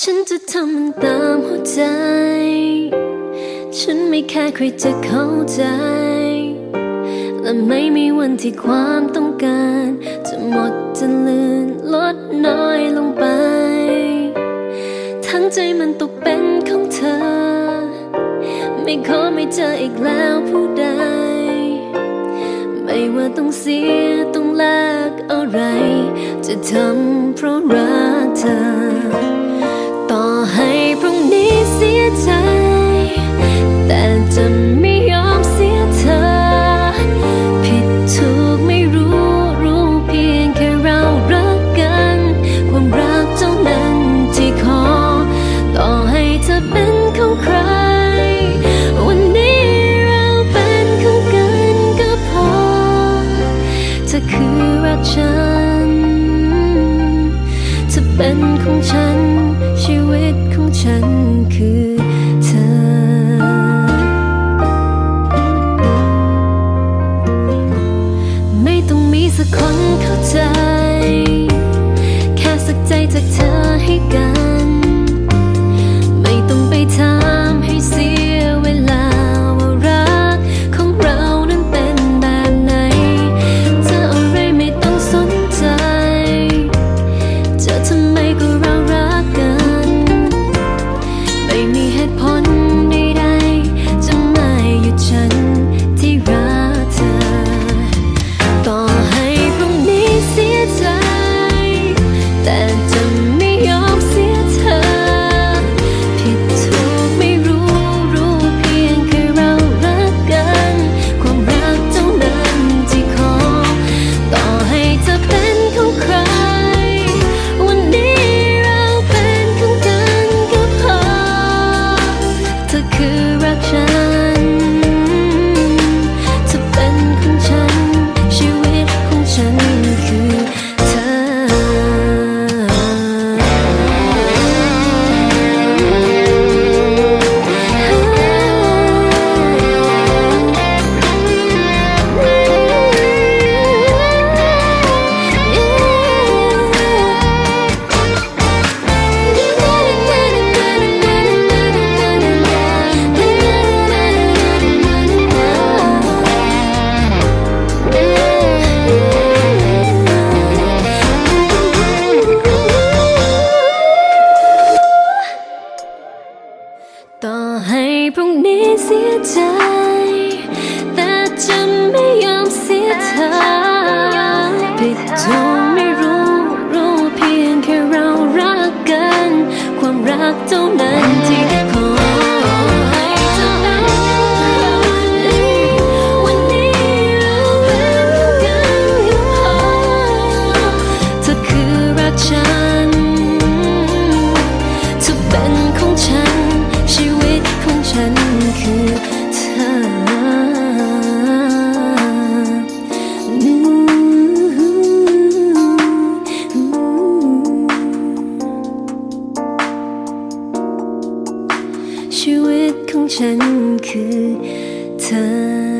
ฉันจะทำมันตามหัวใจ ฉันไม่แค่ใครจะเข้าใจ และไม่มีวันที่ความต้องการ จะหมดจะเลือนลดน้อยลงไป ทั้งใจมันตกเป็นของเธอ ไม่ขอไม่เจออีกแล้วผู้ใด ไม่ว่าต้องเสียต้องแลกอะไร จะทำเพราะรักเธอ ฉัน จะเป็นของฉัน ชีวิตของฉันคือ ให้พรุ่งนี้เสียใจ แต่จะไม่ยอมเสียเธอผิดถูกไม่รู้รู้เพียงแค่เรารักกัน ความรักเท่านั้นที่ขอให้ ฉันคือเธอ